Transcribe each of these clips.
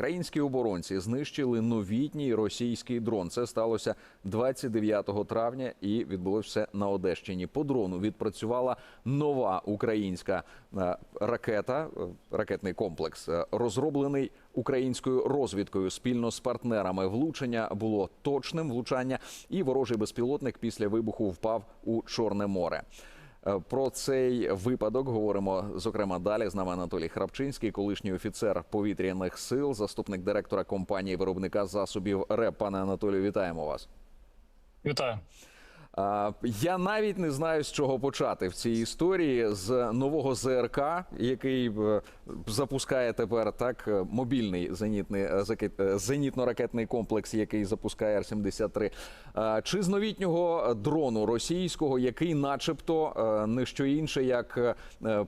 Українські оборонці знищили новітній російський дрон. Це сталося 29 травня і відбулося на Одещині. По дрону відпрацювала нова українська е, ракета, е, ракетний комплекс, е, розроблений українською розвідкою спільно з партнерами. Влучення було точним влучання, і ворожий безпілотник після вибуху впав у Чорне море. Е, Про цей випадок говоримо зокрема далі. З нами Анатолій Храпчинський, колишній офіцер повітряних сил, заступник директора компанії виробника засобів РЕП. Пане Анатолію, вітаємо вас. Вітаю. Я навіть не знаю з чого почати в цій історії з нового ЗРК, який е, запускає тепер так е, мобільний зенітний е, зенітно-ракетний комплекс, який запускає Р-73. Чи з новітнього дрону російського, який, начебто, не що інше, як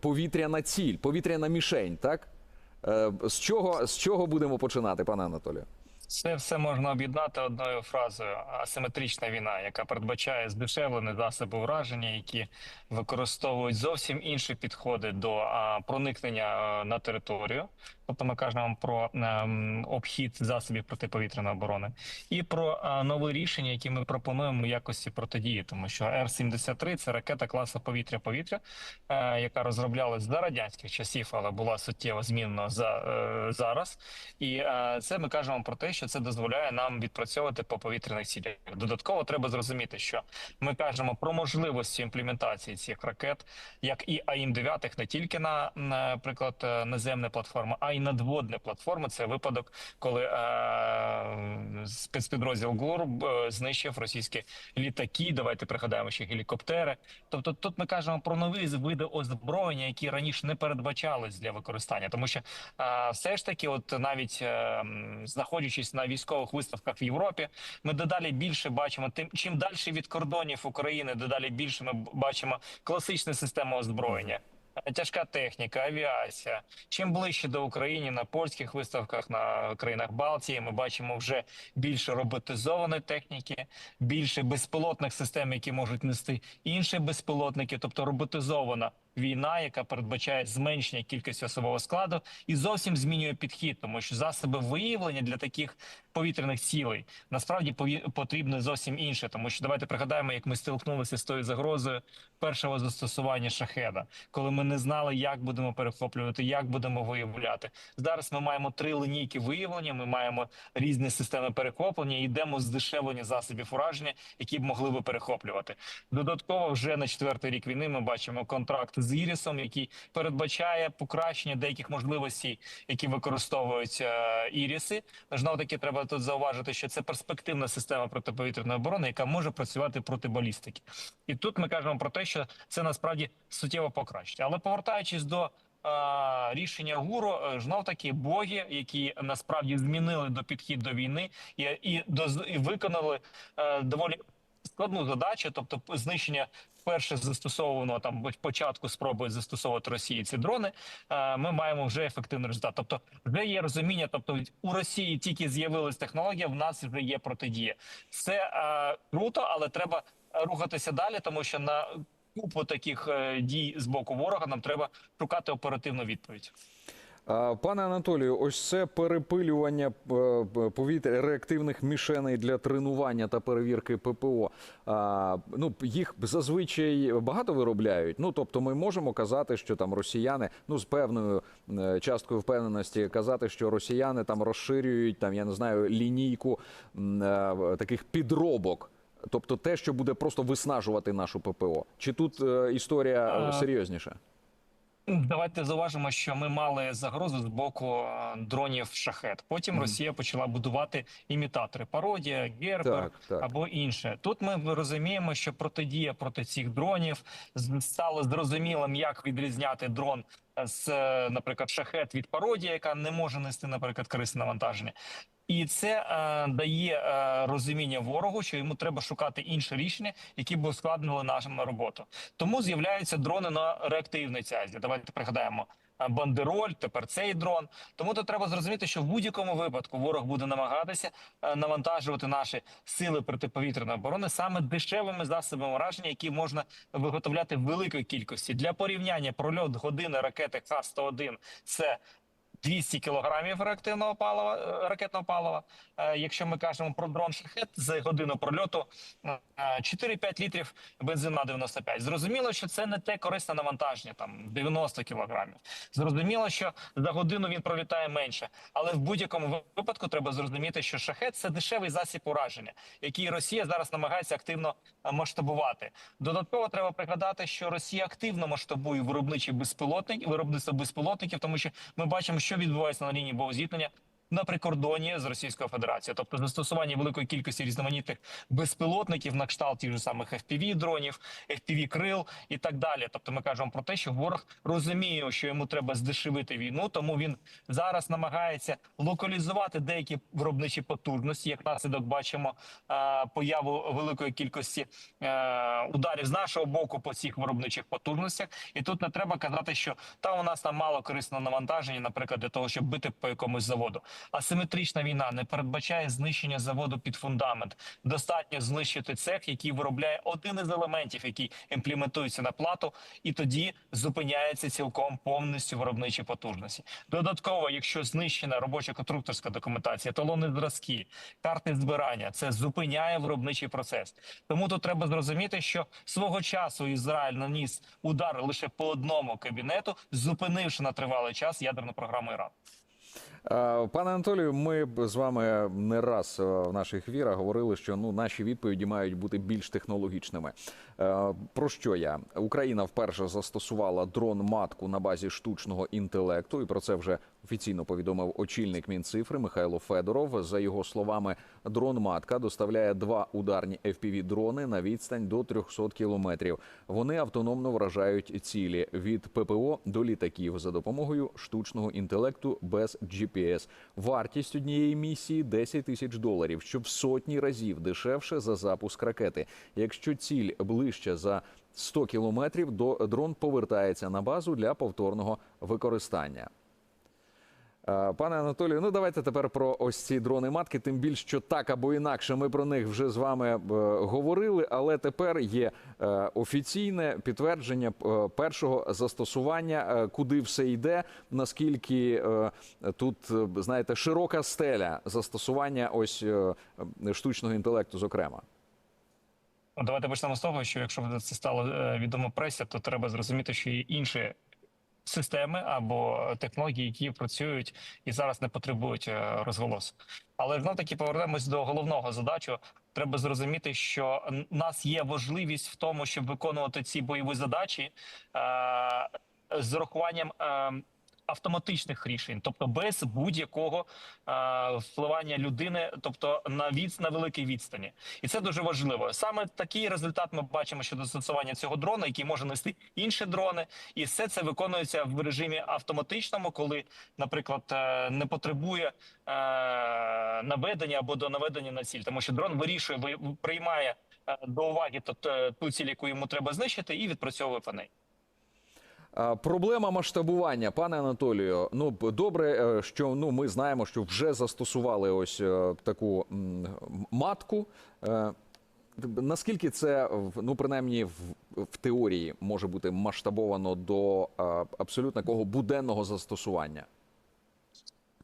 повітряна ціль, повітряна мішень, так? З чого, з чого будемо починати, пане Анатолію? Це все можна об'єднати одною фразою: асиметрична війна, яка передбачає здешевлені засоби ураження, які використовують зовсім інші підходи до проникнення на територію. Тобто ми кажемо про ем, обхід засобів протиповітряної оборони і про а, нові рішення, які ми пропонуємо якості протидії, тому що Р-73 – це ракета класу повітря-повітря, е, яка розроблялась за радянських часів, але була суттєво змінена за е, зараз. І е, це ми кажемо про те, що це дозволяє нам відпрацьовувати по повітряних цілях. Додатково треба зрозуміти, що ми кажемо про можливості імплементації цих ракет, як і АІМ-9, не тільки на, наприклад, е, наземні платформи, а й надводні платформи. Це випадок, коли е, спецпідрозділ ГУР е, знищив російські літаки. Давайте пригадаємо ще гелікоптери. Тобто, тут ми кажемо про нові види озброєння, які раніше не передбачались для використання, тому що е, все ж таки, от навіть знаходячись на військових виставках в Європі, ми дедалі більше бачимо тим, чим далі від кордонів України, дедалі більше ми бачимо класичну систему озброєння. Тяжка техніка, авіація. Чим ближче до України на польських виставках на країнах Балтії, ми бачимо вже більше роботизованої техніки, більше безпілотних систем, які можуть нести інші безпілотники, тобто роботизована війна, яка передбачає зменшення кількості особового складу, і зовсім змінює підхід, тому що засоби виявлення для таких повітряних цілей насправді потрібно зовсім інше, тому що давайте пригадаємо, як ми столкнулися з тою загрозою першого застосування шахеда, коли ми не знали, як будемо перехоплювати, як будемо виявляти. Зараз ми маємо три лінійки виявлення. Ми маємо різні системи перехоплення. Йдемо з дешевлення засобів ураження, які б могли би перехоплювати. Додатково, вже на четвертий рік війни ми бачимо контракт з Ірісом, який передбачає покращення деяких можливостей, які використовують е, Іріси. Знову таки, треба тут зауважити, що це перспективна система протиповітряної оборони, яка може працювати проти балістики. І тут ми кажемо про те, що це насправді суттєво покращить. Але повертаючись до е, рішення ГУРу, е, знов таки боги, які насправді змінили до підхід до війни і, і, і виконали е, доволі складну задачу, тобто знищення перше застосованого там початку спроби застосовувати Росії ці дрони. е, Ми маємо вже ефективний результат. Тобто, вже є розуміння. Тобто, у Росії тільки з'явилась технологія, в нас вже є протидія. Це е, круто, але треба рухатися далі, тому що на купу таких е, дій з боку ворога нам треба шукати оперативну відповідь. Пане Анатолію, ось це перепилювання е, повітря реактивних мішеней для тренування та перевірки ППО. Ну їх зазвичай багато виробляють. Ну тобто, ми можемо казати, що там росіяни, ну з певною е, часткою впевненості, казати, що росіяни там розширюють там, я не знаю, лінійку е, таких підробок. Тобто те, що буде просто виснажувати нашу ППО. Чи тут е, історія серйозніша? Давайте зауважимо, що ми мали загрозу з боку е, дронів шахет. Потім Мгм. Росія почала будувати імітатори, пародія, гербер Так, так. або інше. Тут ми розуміємо, що протидія проти цих дронів стало зрозумілим, як відрізняти дрон з, е, наприклад, шахет від пародії, яка не може нести, наприклад, корисне навантаження. І це е, дає е, розуміння ворогу, що йому треба шукати інше рішення, які б ускладнили нашу роботу. Тому з'являються дрони на реактивній цязі. Давайте пригадаємо е, бандероль, тепер цей дрон. Тому тут треба зрозуміти, що в будь-якому випадку ворог буде намагатися е, навантажувати наші сили протиповітряної оборони саме дешевими засобами ураження, які можна виготовляти в великій кількості. Для порівняння прольот години ракети Х-101 – це 200 кілограмів реактивного палива, е, ракетного палива. Е, Якщо ми кажемо про дрон шахет за годину прольоту е, 4-5 літрів бензину 95. Зрозуміло, що це не те корисне навантаження, там 90 кілограмів. Зрозуміло, що за годину він пролітає менше, але в будь-якому випадку треба зрозуміти, що шахет це дешевий засіб ураження, який Росія зараз намагається активно е, масштабувати. Додатково треба пригадати, що Росія активно масштабує виробничі безпілотники, виробництво безпілотників, тому що ми бачимо, що відбувається на лінії боєзіткнення на прикордоні з Російською Федерацією, тобто застосування великої кількості різноманітних безпілотників на кшталт тих же самих fpv дронів, fpv крил і так далі. Тобто, ми кажемо про те, що ворог розуміє, що йому треба здешевити війну, тому він зараз намагається локалізувати деякі виробничі потужності. Як наслідок бачимо появу великої кількості е, ударів з нашого боку по цих виробничих потужностях. І тут не треба казати, що там у нас там мало корисного навантаження, наприклад, для того, щоб бити по якомусь заводу. Асиметрична війна не передбачає знищення заводу під фундамент. Достатньо знищити цех, який виробляє один із елементів, який імплементується на плату, і тоді зупиняється цілком повністю виробничі потужності. Додатково, якщо знищена робоча конструкторська документація, талони зразки, карти збирання, це зупиняє виробничий процес. Тому тут треба зрозуміти, що свого часу Ізраїль наніс удар лише по одному кабінету, зупинивши на тривалий час ядерну програму Ірану. Е, Пане Анатолію, ми з вами не раз е, в наших ефірах говорили, що ну наші відповіді мають бути більш технологічними. Е, Про що я? Україна вперше застосувала дрон матку на базі штучного інтелекту, і про це вже офіційно повідомив очільник Мінцифри Михайло Федоров. За його словами, дрон матка доставляє два ударні fpv дрони на відстань до 300 кілометрів. Вони автономно вражають цілі від ППО до літаків за допомогою штучного інтелекту без GPS. Вартість однієї місії 10 тисяч доларів, що в сотні разів дешевше за запуск ракети. Якщо ціль ближче за 100 кілометрів, дрон повертається на базу для повторного використання. Е, Пане Анатолію, ну давайте тепер про ось ці дрони матки. Тим більше, що так або інакше, ми про них вже з вами е, говорили, але тепер є е, офіційне підтвердження першого застосування, куди все йде, наскільки тут знаєте широка стеля застосування ось штучного інтелекту, зокрема. Ну, Давайте почнемо з того, що якщо це стало відомо пресі, то треба зрозуміти, що є інші системи або технології, які працюють і зараз не потребують е, розголосу. Але знов таки повернемось до головного задачу. Треба зрозуміти, що нас є важливість в тому, щоб виконувати ці бойові задачі е, з урахуванням. Е, Автоматичних рішень, тобто без будь-якого е, впливання людини, тобто на від на великій відстані, і це дуже важливо. Саме такий результат ми бачимо щодо застосування цього дрона, який може нести інші дрони, і все це виконується в режимі автоматичному, коли, наприклад, е, не потребує е, наведення або до наведення на ціль, тому що дрон вирішує, ви- приймає е, до уваги е, ту ціль, яку йому треба знищити, і відпрацьовує по неї. Проблема масштабування, пане Анатолію. Ну добре, е, що ну ми знаємо, що вже застосували ось е, таку матку. Е, Наскільки це ну принаймні в, в теорії може бути масштабовано до абсолютно такого буденного застосування?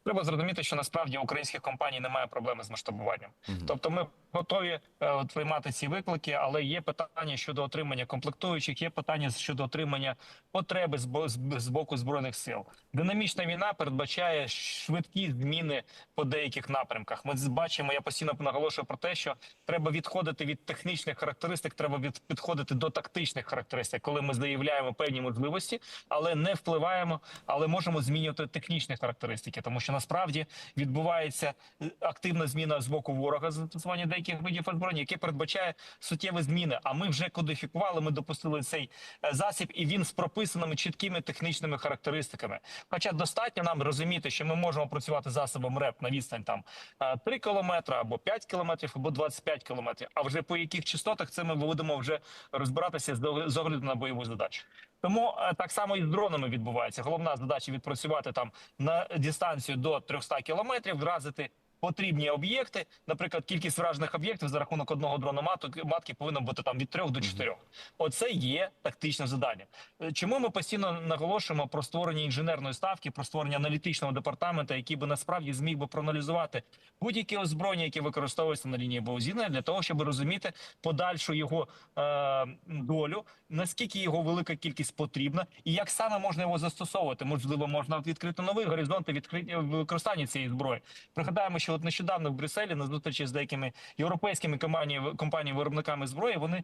Треба зрозуміти, що насправді у українських компаній немає проблеми з масштабуванням. Тобто, ми готові е, приймати ці виклики, але є питання щодо отримання комплектуючих, є питання щодо отримання потреби з, бо- з, з боку збройних сил. Динамічна війна передбачає швидкі зміни по деяких напрямках. Ми бачимо, я постійно наголошую про те, що треба відходити від технічних характеристик, треба від підходити до тактичних характеристик, коли ми заявляємо певні можливості, але не впливаємо, але можемо змінювати технічні характеристики, тому що насправді відбувається е, активна зміна з боку ворога застосування деяких видів озброєння, яке передбачає суттєві зміни. А ми вже кодифікували, ми допустили цей е, засіб, і він з прописаними чіткими технічними характеристиками. Хоча достатньо нам розуміти, що ми можемо працювати засобом РЕП на відстань там е, 3 кілометри або 5 кілометрів, або 25 кілометрів. А вже по яких частотах це ми будемо вже розбиратися з з огляду на бойову задачу. Тому е, так само і з дронами відбувається. Головна задача відпрацювати там на дистанцію до 300 кілометрів, вразити потрібні об'єкти. Наприклад, кількість вражених об'єктів за рахунок одного дрону матки повинна бути там від трьох до чотирьох. Оце є тактичне завдання. Е, Чому ми постійно наголошуємо про створення інженерної ставки, про створення аналітичного департаменту, який би насправді зміг би проаналізувати будь-які озброєння, які використовуються на лінії боузіння, для того, щоб розуміти подальшу його е, долю, наскільки його велика кількість потрібна, і як саме можна його застосовувати. Можливо, можна відкрити нові горизонти відкриття використання цієї зброї. Пригадаємо, що от нещодавно в Брюсселі на зустрічі з деякими європейськими компаніями компаніями виробниками зброї вони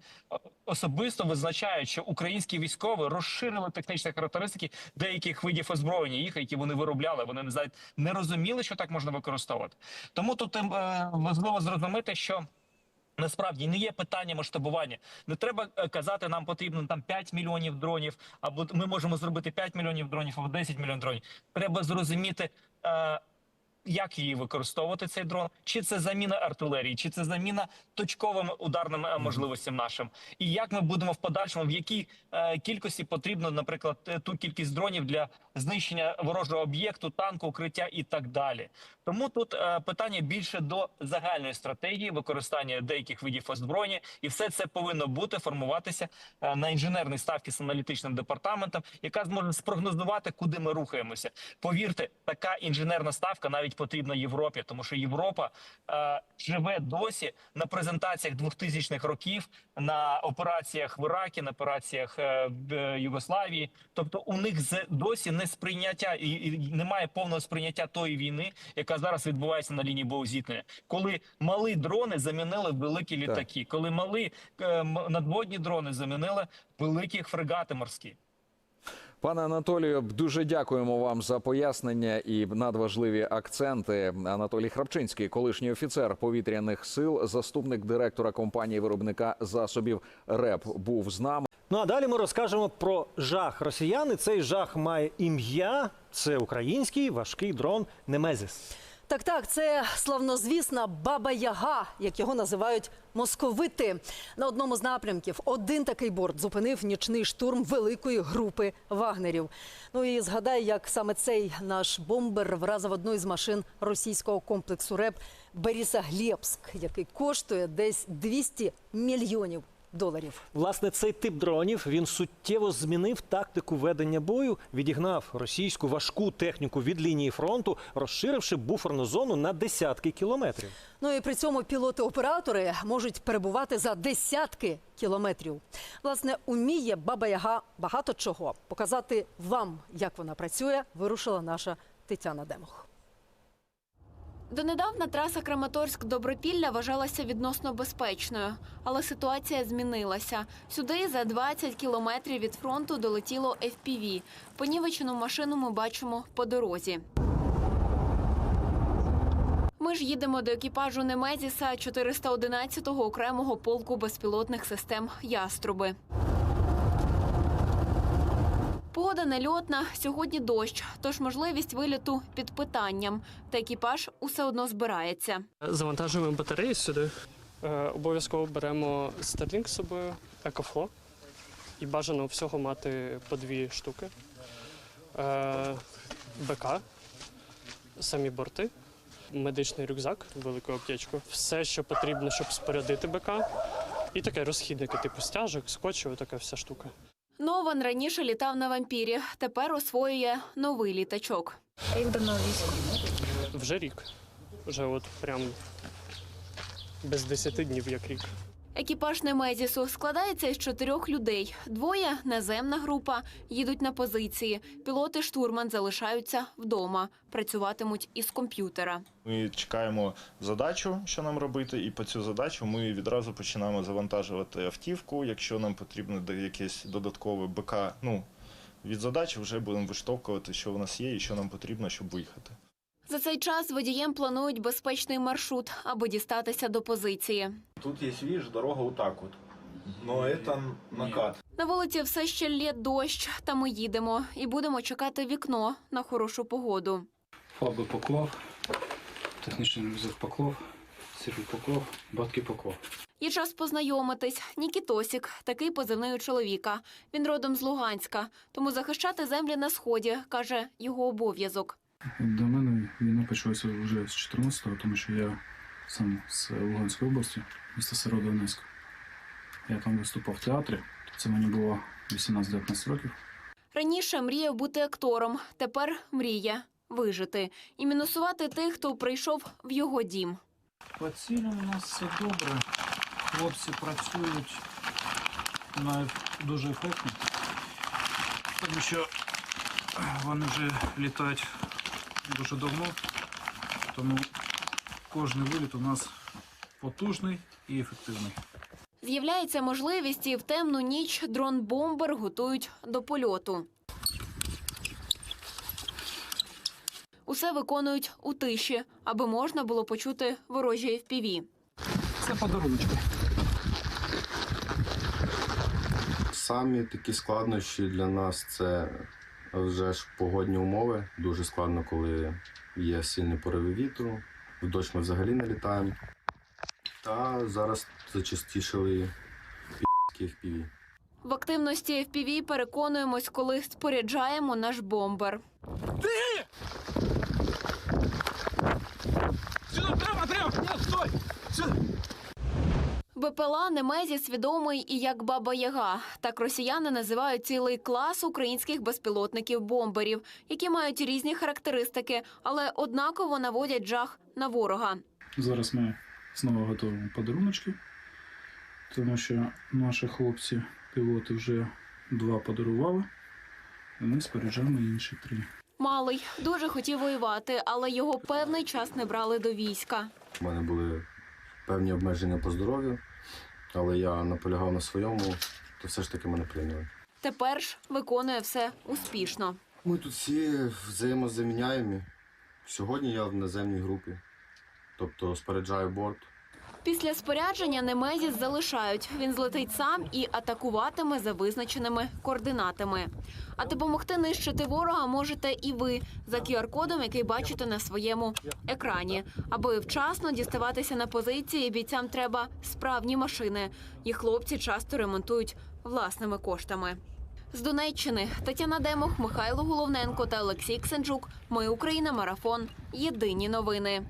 особисто визначають, що українські військові розширили технічні характеристики деяких видів озброєння, їх які вони виробляли. Вони не не розуміли, що так можна використовувати. Тому тут е, важливо зрозуміти, що. Насправді не є питання масштабування. Не треба е, казати, нам потрібно там 5 мільйонів дронів, або ми можемо зробити 5 мільйонів дронів, або 10 мільйонів дронів. Треба зрозуміти, е, як її використовувати цей дрон, чи це заміна артилерії, чи це заміна точковим ударним е, можливостям нашим, і як ми будемо в подальшому, в якій е, кількості потрібно, наприклад, е, ту кількість дронів для знищення ворожого об'єкту, танку, укриття і так далі. Тому тут е, питання більше до загальної стратегії використання деяких видів озброєння, і все це повинно бути формуватися е, на інженерній ставці з аналітичним департаментом, яка зможе спрогнозувати, куди ми рухаємося. Повірте, така інженерна ставка навіть потрібна Європі, тому що Європа е, живе досі на презентаціях 2000-х років, на операціях в Іракі, на операціях е, в е, Югославії. Тобто у них з- досі не сприйняття і, і немає повного сприйняття тої війни, яка зараз відбувається на лінії боєзіткнення. Коли малі дрони замінили великі літаки, коли малі е, надводні дрони замінили великі фрегати морські. Пане Анатолію, дуже дякуємо вам за пояснення і надважливі акценти. Анатолій Храпчинський, колишній офіцер повітряних сил, заступник директора компанії виробника засобів РЕП, був з нами. Ну а далі ми розкажемо про жах росіян. І цей жах має ім'я. Це український важкий дрон Немезіс. Так, так, це славнозвісна Баба Яга, як його називають московити. На одному з напрямків один такий борт зупинив нічний штурм великої групи вагнерів. Ну і згадай, як саме цей наш бомбер вразив одну із машин російського комплексу РЕП Борисоглебськ, який коштує десь 200 мільйонів доларів. Власне, цей тип дронів він суттєво змінив тактику ведення бою, відігнав російську важку техніку від лінії фронту, розширивши буферну зону на десятки кілометрів. Ну і при цьому пілоти-оператори можуть перебувати за десятки кілометрів. Власне, уміє Баба Яга багато чого. Показати вам, як вона працює, вирушила наша Тетяна Демох. Донедавна траса Краматорськ-Добропілля вважалася відносно безпечною, але ситуація змінилася. Сюди за 20 кілометрів від фронту долетіло FPV. Понівечену машину ми бачимо по дорозі. Ми ж їдемо до екіпажу Немезіса 411-го окремого полку безпілотних систем Яструби. Погода нельотна, сьогодні дощ, тож можливість виліту під питанням. Та екіпаж усе одно збирається. Завантажуємо батареї сюди. Е, обов'язково беремо Starlink з собою, EcoFlow. І бажано всього мати по дві штуки. Е, БК, самі борти, медичний рюкзак, велику аптечку. Все, що потрібно, щоб спорядити БК. І таке розхідники, типу стяжок, скотчів, така вся штука. Нован раніше літав на вампірі, тепер освоює новий літачок. Вже рік. Вже от прям без 10 днів як рік. Екіпаж Немезісу складається із чотирьох людей. Двоє наземна група їдуть на позиції. Пілоти штурман залишаються вдома, працюватимуть із комп'ютера. Ми чекаємо задачу, що нам робити, і по цю задачу ми відразу починаємо завантажувати автівку. Якщо нам потрібно якесь додаткове БК, ну від задачі вже будемо виштовхувати, що в нас є і що нам потрібно, щоб виїхати. За цей час водієм планують безпечний маршрут, аби дістатися до позиції. Тут є видишь, дорога вот так вот. Но это накат. На вулиці все ще лє дощ, та ми їдемо і будемо чекати вікно на хорошу погоду. Фаби поклав, технічний рюкзак поклав, сірий поклав, батки поклав. Є час познайомитись. Нікітосік, такий позивний у чоловіка. Він родом з Луганська, тому захищати землі на сході, каже його обов'язок. До мене війна почалася вже з 14-го, тому що я сам з Луганської області, міста Северодонецьк. Я там виступав в театрі. Це мені було 18-19 років. Раніше мріяв бути актором, тепер мріє вижити і мінусувати тих, хто прийшов в його дім. По цілям у нас все добре. Хлопці працюють на дуже ефектно, тому що вони вже літають дуже давно, тому кожен виліт у нас потужний і ефективний. З'являється можливість і в темну ніч дрон-бомбер готують до польоту. Усе виконують у тиші, аби можна було почути ворожі FPV. Це подаруночки. Самі такі складнощі для нас це вже ж погодні умови. Дуже складно, коли є сильні пориви вітру. В дощ ми взагалі не літаємо. Та зараз зачастішили пі***ки FPV. В активності FPV переконуємось, коли споряджаємо наш бомбер. БПЛА Немезіс відомий і як Баба Яга. Так росіяни називають цілий клас українських безпілотників-бомберів, які мають різні характеристики, але однаково наводять жах на ворога. Зараз ми знову готуємо подаруночки, тому що наші хлопці, пілоти вже два подарували, і ми споряджаємо інші три. Малий дуже хотів воювати, але його певний час не брали до війська. У мене були певні обмеження по здоров'ю, але я наполягав на своєму, то все ж таки мене прийняли. Тепер ж виконує все успішно. Ми тут всі взаємозаміняємі. Сьогодні я в наземній групі, тобто споряджаю борт. Після спорядження Немезіс залишають. Він злетить сам і атакуватиме за визначеними координатами. А допомогти нищити ворога можете і ви за QR-кодом, який бачите на своєму екрані. Аби вчасно діставатися на позиції, бійцям треба справні машини. Їх хлопці часто ремонтують власними коштами. З Донеччини Тетяна Демох, Михайло Головненко та Олексій Ксенджук. Ми Україна. Марафон. Єдині новини.